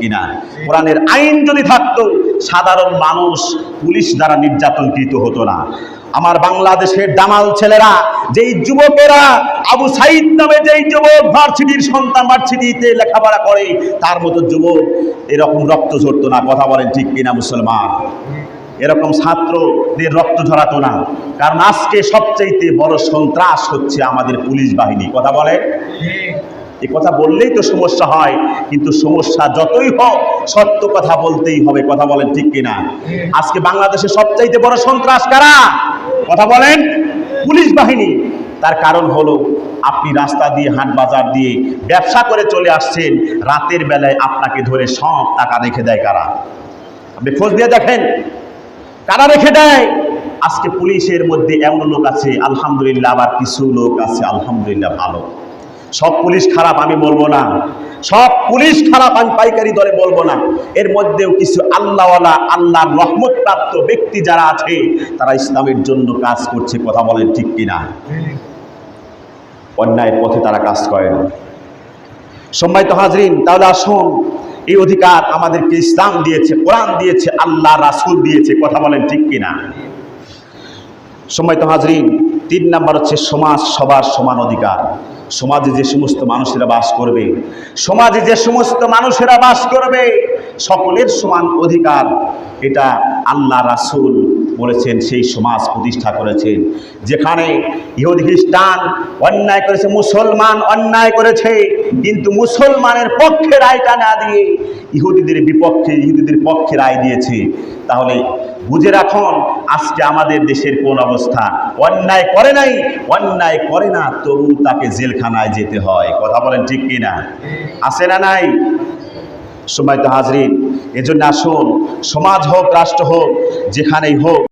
কিনা। কোরআনের আইন যদি থাকতো, সাধারণ মানুষ পুলিশ দ্বারা নির্যাতনকৃত হতো না। আমার বাংলাদেশের দামাল ছেলেরা, যেই যুবকেরা আবু সাইদ নামে যেই যুবক ভার্সিটির সন্তান ভার্সিটিতে লেখাপড়া করে, তার মতো যুবক এরকম রক্ত ঝরতো না। কথা বলেন ঠিক কিনা মুসলমান? এরকম ছাত্রদের রক্ত ঝরাতো না। কারণ আজকে সবচাইতে বড় সন্ত্রাস হচ্ছে আমাদের পুলিশ বাহিনী। কথা বলে এ কথা বললেই তো সমস্যা হয়, কিন্তু সমস্যা যতই হোক, সত্য কথা বলতেই হবে, কথা বলেন ঠিক কিনা? আজকে বাংলাদেশে সবচাইতে বড় সন্ত্রাস কারা? কথা বলেন, পুলিশ বাহিনী। তার কারণ হলো, আপনি রাস্তা দিয়ে, হাট বাজার দিয়ে ব্যবসা করে চলে আসছেন, রাতের বেলায় আপনাকে ধরে সব টাকা রেখে দেয় কারা? আপনি খোঁজ দিয়ে দেখেন, কারা রেখে দেয়? আজকে পুলিশের মধ্যে এমন লোক আছে, আলহামদুলিল্লাহ, আবার কিছু লোক আছে, আলহামদুলিল্লাহ, ভালো। সব পুলিশ খারাপ, আমি বলব না। সব পুলিশ খারাপ, আমি পাইকারি দলে বলব না। এর মধ্যেও কিছু আল্লাহওয়ালা রহমত প্রাপ্ত ব্যক্তি যারা আছে, তারা ইসলামের জন্য কাজ করছে, কথা বলেন ঠিক কিনা? অন্যায়ের পথে তারা কাজ করে না। সম্মানিত হাজরিন, তাহলে আসুন, এই অধিকার আমাদেরকে ইসলাম দিয়েছে, কোরআন দিয়েছে, আল্লাহ, রাসূল দিয়েছে, কথা বলেন ঠিক কিনা? সম্মানিত হাজরিন, তিন নাম্বার হচ্ছে সমাজ সবার সমান অধিকার। সমাজে যে সমস্ত মানুষেরা বাস করবে, সমাজে যে সমস্ত মানুষেরা বাস করবে, সকলের সমান অধিকার। এটা আল্লাহ রাসূল বলেছেন, সেই সমাজ প্রতিষ্ঠা করেছেন। যেখানে ইহুদি, খ্রিস্টান অন্যায় করেছে, মুসলমান অন্যায় করেছে, কিন্তু মুসলমানের পক্ষে রায়টা না দিয়ে ইহুদিদের বিপক্ষে, ইহুদিদের পক্ষে রায় দিয়েছে। তাহলে বুঝে রাখুন আজকে আমাদের দেশের কোন অবস্থা? অন্যায় করে নাই? অন্যায় করে না, তরুণ তাকে জেলখানায় যেতে হয়। কথা বলেন ঠিক কিনা? আসে না নাই? সময় তো হাজরিন, এজন্য আসুন, সমাজ হোক, রাষ্ট্র হোক, যেখানেই হোক